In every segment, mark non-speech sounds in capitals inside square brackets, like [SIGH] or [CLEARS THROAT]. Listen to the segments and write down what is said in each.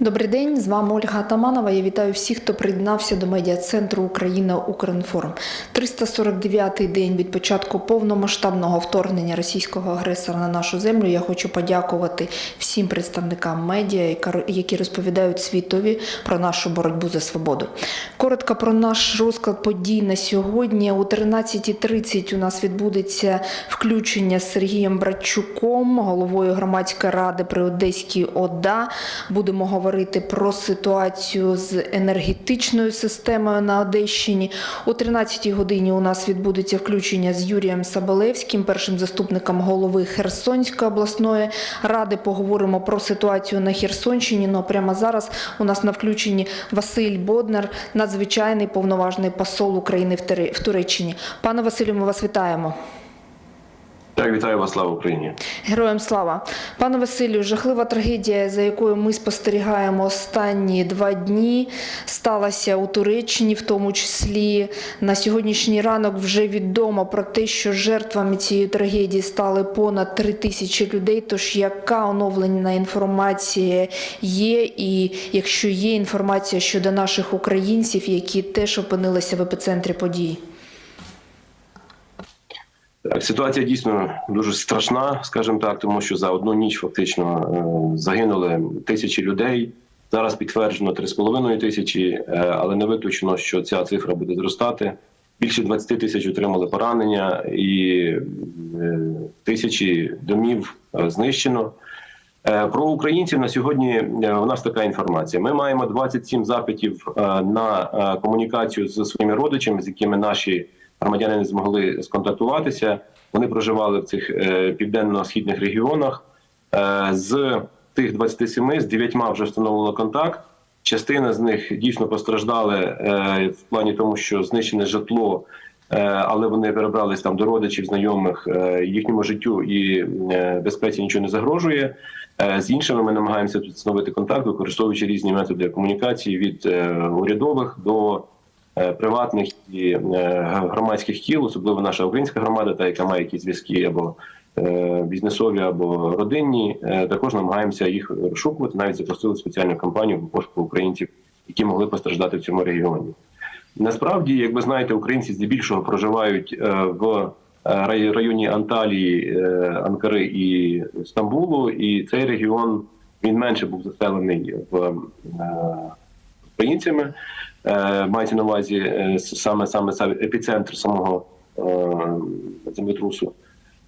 Добрий день, з вами Ольга Атаманова. Я вітаю всіх, хто приєднався до медіа-центру Україна Укрінформ. 349-й день від початку повномасштабного вторгнення російського агресора на нашу землю. Я хочу подякувати всім представникам медіа, які розповідають світові про нашу боротьбу за свободу. Коротко про наш розклад подій на сьогодні. О 13.30 у нас відбудеться включення з Сергієм Братчуком, головою громадської ради при Одеській ОДА. Будемо говорити про ситуацію з енергетичною системою на Одещині. О 13 годині у нас відбудеться включення з Юрієм Сабалевським, першим заступником голови Херсонської обласної ради. Поговоримо про ситуацію на Херсонщині. Ну прямо зараз у нас на включенні Василь Боднар, надзвичайний повноважний посол України в Туреччині. Пане Василю, ми вас вітаємо. Так, вітаю вас, слава Україні. Героям слава, пане Василю, жахлива трагедія, за якою ми спостерігаємо останні два дні, сталася у Туреччині, в тому числі на сьогоднішній ранок вже відомо про те, що жертвами цієї трагедії стали понад три тисячі людей. Тож яка оновлена інформація є, і якщо є інформація щодо наших українців, які теж опинилися в епіцентрі подій? Ситуація дійсно дуже страшна, скажімо так, тому що за одну ніч фактично е, загинули тисячі людей. Зараз підтверджено 3,5 тисячі, е, але не виключено, що ця цифра буде зростати. Більше 20 тисяч отримали поранення, і е, тисячі домів знищено. Про українців на сьогодні у нас така інформація. Ми маємо 27 запитів на комунікацію з своїми родичами, з якими наші громадяни не змогли сконтактуватися. Вони проживали в цих е, південно-східних регіонах. Е, З тих 27 з 9 вже встановлено контакт. Частина з них дійсно постраждали е, в плані тому, що знищене житло, але вони перебрались там до родичів, знайомих, їхньому життю і безпеці нічого не загрожує. З іншими ми намагаємося тут встановити контакт, використовуючи різні методи комунікації від урядових до приватних і е, громадських кіл, особливо наша українська громада, та яка має якісь зв'язки або е, бізнесові, або родинні. Е, Також намагаємося їх розшукувати. Навіть запустили спеціальну кампанію по пошуку українців, які могли постраждати в цьому регіоні. Насправді, як ви знаєте, українці здебільшого проживають е, в е, районі Анталії, е, Анкари і Стамбулу, і цей регіон він менше був заселений в е, українцями. Е, Мається на увазі е, саме саме саме епіцентр самого е, землетрусу.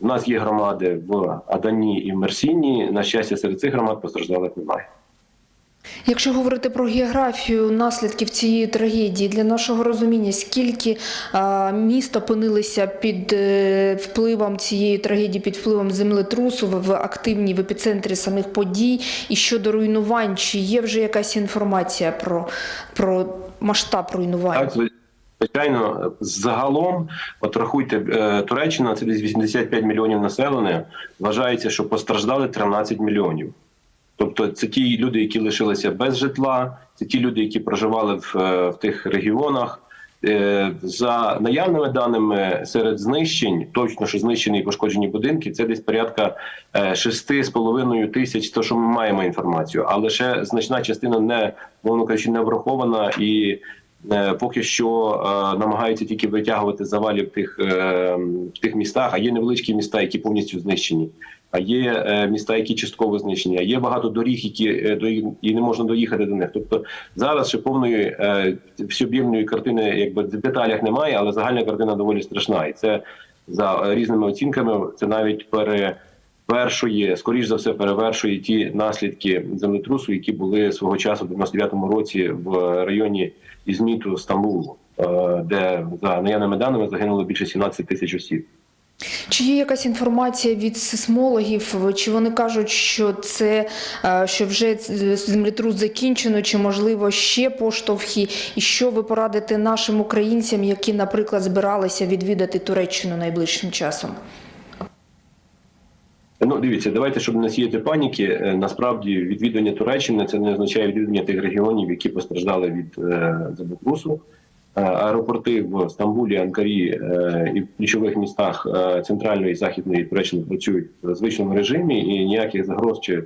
У нас є громади в Адані і в Мерсіні. На щастя, серед цих громад постраждалих немає. Якщо говорити про географію наслідків цієї трагедії, для нашого розуміння, скільки міст опинилися під е, впливом цієї трагедії, під впливом землетрусу в активній в епіцентрі самих подій, і щодо руйнувань, чи є вже якась інформація про, про масштаб руйнувань? Звичайно, загалом, от рахуйте, е, Туреччина це десь 85 мільйонів населення. Вважається, що постраждали 13 мільйонів. Тобто, це ті люди, які лишилися без житла, це ті люди, які проживали в, е, в тих регіонах. Е, За наявними даними серед знищень, точно що знищені і пошкоджені будинки, це десь порядка е, 6,5 тисяч, то що ми маємо інформацію, але ще значна частина не мовно кажучи, не врахована і е, поки що е, намагаються тільки витягувати завалі в тих, е, в тих містах. А є невеличкі міста, які повністю знищені. А є е, міста, які частково знищені. А є багато доріг, які е, до і не можна доїхати до них. Тобто зараз ще повної е, всеоб'ємної картини, якби в деталях немає, але загальна картина доволі страшна. І це за різними оцінками. Це навіть пере першої, скоріш за все, перевершує ті наслідки землетрусу, які були свого часу в 99-му році в районі Ізміту Стамбулу, де за наявними даними загинуло більше 17 тисяч осіб. Чи є якась інформація від сейсмологів? Чи вони кажуть, що це е, що вже землетрус закінчено, чи можливо ще поштовхи? І що ви порадите нашим українцям, які, наприклад, збиралися відвідати Туреччину найближчим часом? Ну, дивіться, давайте, щоб не сіяти паніки. е, Насправді, відвідування Туреччини це не означає відвідування тих регіонів, які постраждали від е, землетрусу. Е, Аеропорти в Стамбулі, Анкарі е, і в ключових містах е, центральної і західної Туреччини працюють в звичному режимі, і ніяких загроз чи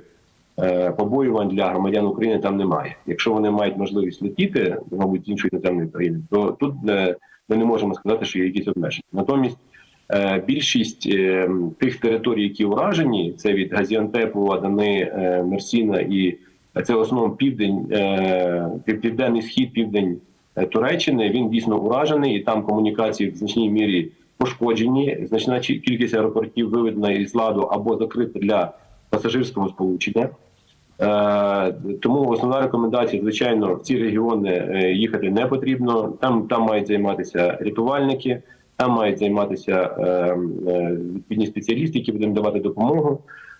е, побоювань для громадян України там немає. Якщо вони мають можливість летіти, мабуть, з іншої іноземної країни, то тут е, ми не можемо сказати, що є якісь обмеження. Натомість е, більшість е, тих територій, які уражені, це від Газіантепу, Адани, е, Мерсіна і це в основному південь, е, південний схід, південь е, Туреччини. Він дійсно уражений, і там комунікації в значній мірі пошкоджені. Значна кількість аеропортів виведена із ладу або закрита для пасажирського сполучення. Е, Тому основна рекомендація, звичайно, в ці регіони е, їхати не потрібно. Там, там мають займатися рятувальники, там мають займатися е, е, відповідні спеціалісти, які будуть давати допомогу.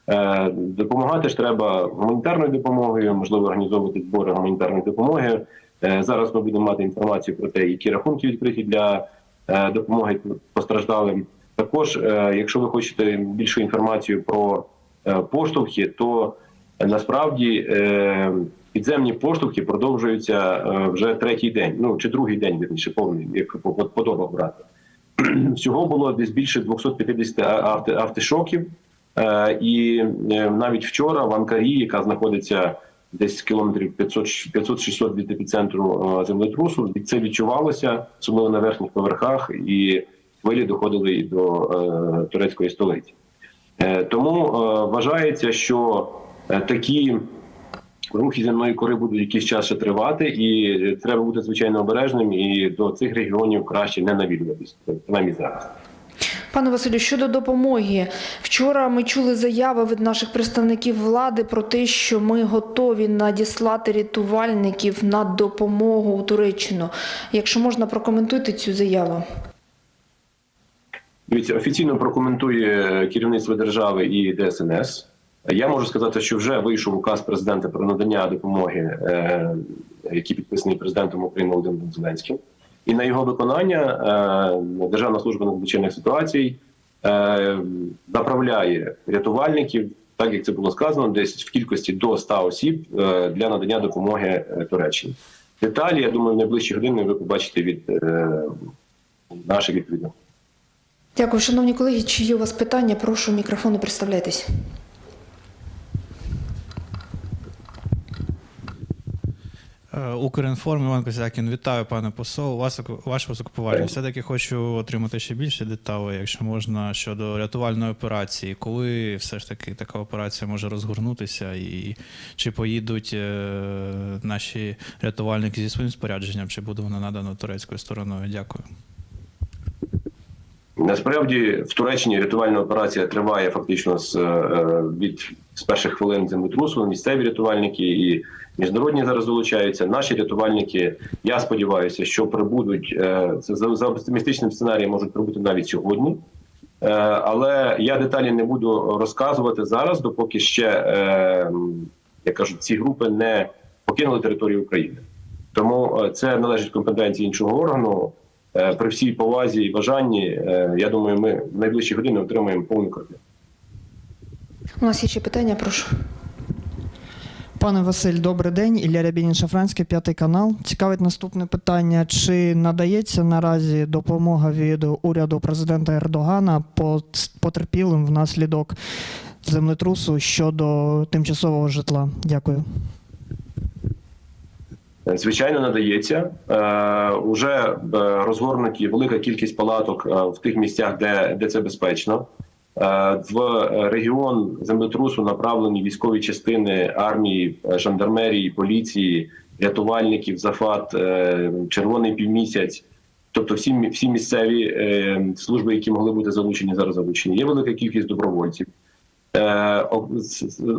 Е, Допомагати ж треба гуманітарною допомогою, можливо, організовувати збори гуманітарної допомоги. Е, Зараз ми будемо мати інформацію про те, які рахунки відкриті для е, допомоги постраждалим. Також, е, якщо ви хочете більшу інформацію про поштовхи, то насправді підземні поштовхи продовжуються вже третій день, ну чи другий день, вірніше, повний, як по- по- подобав брати. [CLEARS THROAT] Всього було десь більше 250 авто, автошоків. І навіть вчора в Анкарі, яка знаходиться десь кілометрів 500-600 від епіцентру е, землетрусу, це відчувалося, особливо на верхніх поверхах, і хвилі доходили і до е, турецької столиці. Е, Тому вважається, що такі рухи земної кори будуть якийсь час ще тривати, і треба бути звичайно обережним, і до цих регіонів краще не навідуватись, принаймні зараз. Пане Василю, щодо допомоги, вчора ми чули заяви від наших представників влади про те, що ми готові надіслати рятувальників на допомогу у Туреччину. Якщо можна, прокоментуйте цю заяву. Дивіться, офіційно прокоментує керівництво держави і ДСНС. Я можу сказати, що вже вийшов указ президента про надання допомоги, е, який підписаний президентом України Володимиром Зеленським. І на його виконання е, Державна служба надзвичайних ситуацій е, направляє рятувальників, так як це було сказано, десь в кількості до 100 осіб е, для надання допомоги Туреччині. Деталі, я думаю, в найближчі години ви побачите від наших відповідних. Дякую, шановні колеги. Чи є у вас питання? Прошу мікрофон і представляйтесь. Укрінформ Іван Козякін, вітаю, пане посол. Вас ваше високоповаження. Все-таки хочу отримати ще більше деталей, якщо можна, щодо рятувальної операції. Коли все ж таки така операція може розгорнутися, і чи поїдуть е, наші рятувальники зі своїм спорядженням, чи буде вона надана турецькою стороною? Дякую. Насправді в Туреччині рятувальна операція триває фактично з е, від з перших хвилин землетрусу. Місцеві рятувальники і міжнародні зараз долучаються. Наші рятувальники, я сподіваюся, що прибудуть е, це за, оптимістичним сценарієм можуть прибути навіть сьогодні. Е, Але я деталі не буду розказувати зараз, допоки ще як кажуть, ці групи не покинули територію України. Тому це належить компетенції іншого органу. Е, При всій повазі і бажанні, е, я думаю, ми в найближчі години отримаємо повну картину. У нас є ще питання, прошу. Пане Василь, добрий день. Ілля Рябінін Шафранський, п'ятий канал. Цікавить наступне питання: чи надається наразі допомога від уряду президента Ердогана потерпілим внаслідок землетрусу щодо тимчасового житла? Дякую. Е, Звичайно, надається. Е, уже е, розгорнуті велика кількість палаток в тих місцях, де, де це безпечно. В регіон землетрусу направлені військові частини армії, жандармерії, поліції, рятувальників, зафат, червоний півмісяць. Тобто всі, всі місцеві служби, які могли бути залучені, зараз залучені. Є велика кількість добровольців.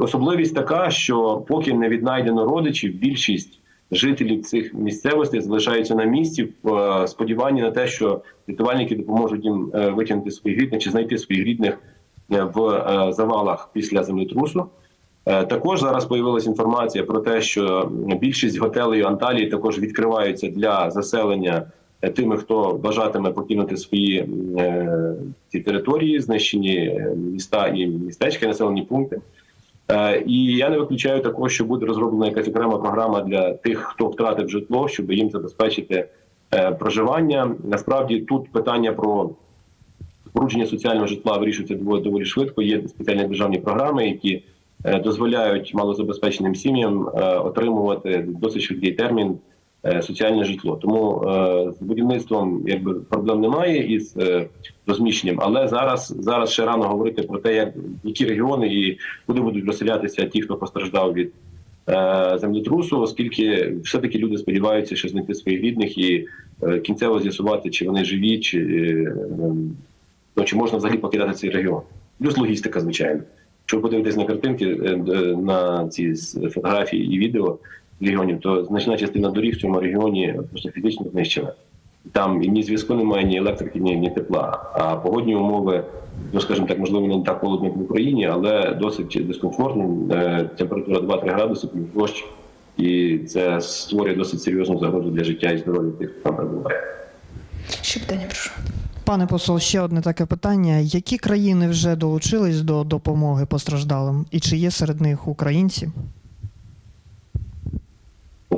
Особливість така, що поки не віднайдено родичів, більшість жителів цих місцевостей залишаються на місці в е, сподіванні на те, що рятувальники допоможуть їм е, витягнути своїх рідних чи знайти своїх рідних е, в завалах після землетрусу. Також зараз появилася інформація про те, що більшість готелей Анталії також відкриваються для заселення тими, хто бажатиме покинути свої ці території, знищені міста і містечка, населені пункти. Е, І я не виключаю також, що буде розроблена якась окрема програма для тих, хто втратив житло, щоб їм забезпечити е, проживання. Насправді тут питання про спорудження соціального житла вирішується доволі швидко. Є спеціальні державні програми, які е, дозволяють малозабезпеченим сім'ям отримувати досить швидкий термін соціальне житло. Тому е, з будівництвом якби проблем немає із е, розміщенням, але зараз зараз ще рано говорити про те, як які регіони і куди будуть розселятися ті, хто постраждав від е, землетрусу, оскільки все-таки люди сподіваються, що знайти своїх рідних і е, кінцево з'ясувати, чи вони живі, чи, е, ем, ну, чи можна взагалі покидати цей регіон. Плюс логістика, звичайно. Якщо ви подивитесь на картинки е, на ці фотографії і відео регіонів, то значна частина доріг в цьому регіоні просто фізично знищена. Там і ні зв'язку немає, ні електрики, ні, ні тепла. А погодні умови, ну скажімо так, можливо, не так холодно, як в Україні, але досить дискомфортно. Е, Температура 2-3 градуси, плюс дощ, і це створює досить серйозну загрозу для життя і здоров'я тих, хто там перебуває. Ще питання, прошу. Пане посол, ще одне таке питання: які країни вже долучились до допомоги постраждалим, і чи є серед них українці?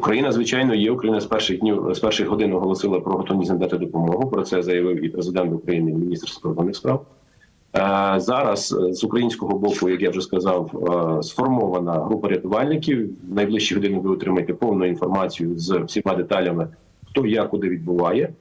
Україна, звичайно, є. Україна з перших днів з перших годин оголосила про готовність надати допомогу. Про це заявив і президент України, і міністр закордонних справ. Е, Зараз е, з українського боку, як я вже сказав, е, сформована група рятувальників. В найближчі години ви отримаєте повну інформацію з всіма деталями, хто як куди відбуває.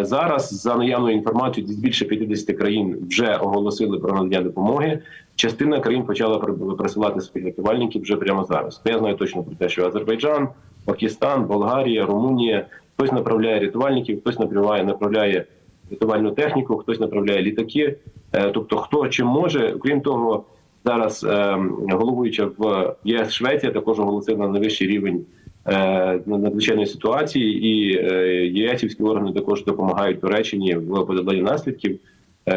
Зараз за наявною інформацією, більше 50 країн вже оголосили про надання допомоги. Частина країн почала присилати своїх рятувальників вже прямо зараз. Я знаю точно про те, що Азербайджан, Пакистан, Болгарія, Румунія хтось направляє рятувальників, хтось направляє направляє рятувальну техніку, хтось направляє літаки. Е, Тобто, хто чим може, крім того, зараз е, головуюча в ЄС Швеція також оголосила на найвищий рівень е, надзвичайної ситуації, і ЄСівські органи також допомагають Туреччині в подоланні наслідків.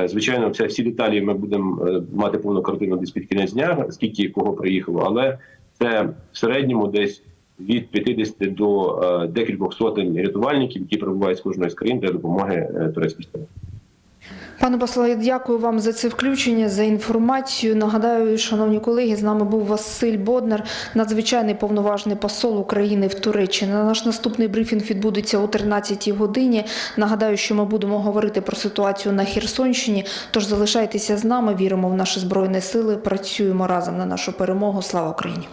Звичайно, це всі деталі ми будемо мати повну картину десь під кінець дня, скільки кого приїхало, але це в середньому десь від 50 до е, декількох сотень рятувальників, які прибувають з кожної з країн для допомоги е, турецькій стороні. Пане после, дякую вам за це включення, за інформацію. Нагадаю, шановні колеги, з нами був Василь Боднар, надзвичайний повноважний посол України в Туреччині. Наш наступний брифінг відбудеться о 13-й годині. Нагадаю, що ми будемо говорити про ситуацію на Херсонщині. Тож залишайтеся з нами, віримо в наші збройні сили, працюємо разом на нашу перемогу. Слава Україні!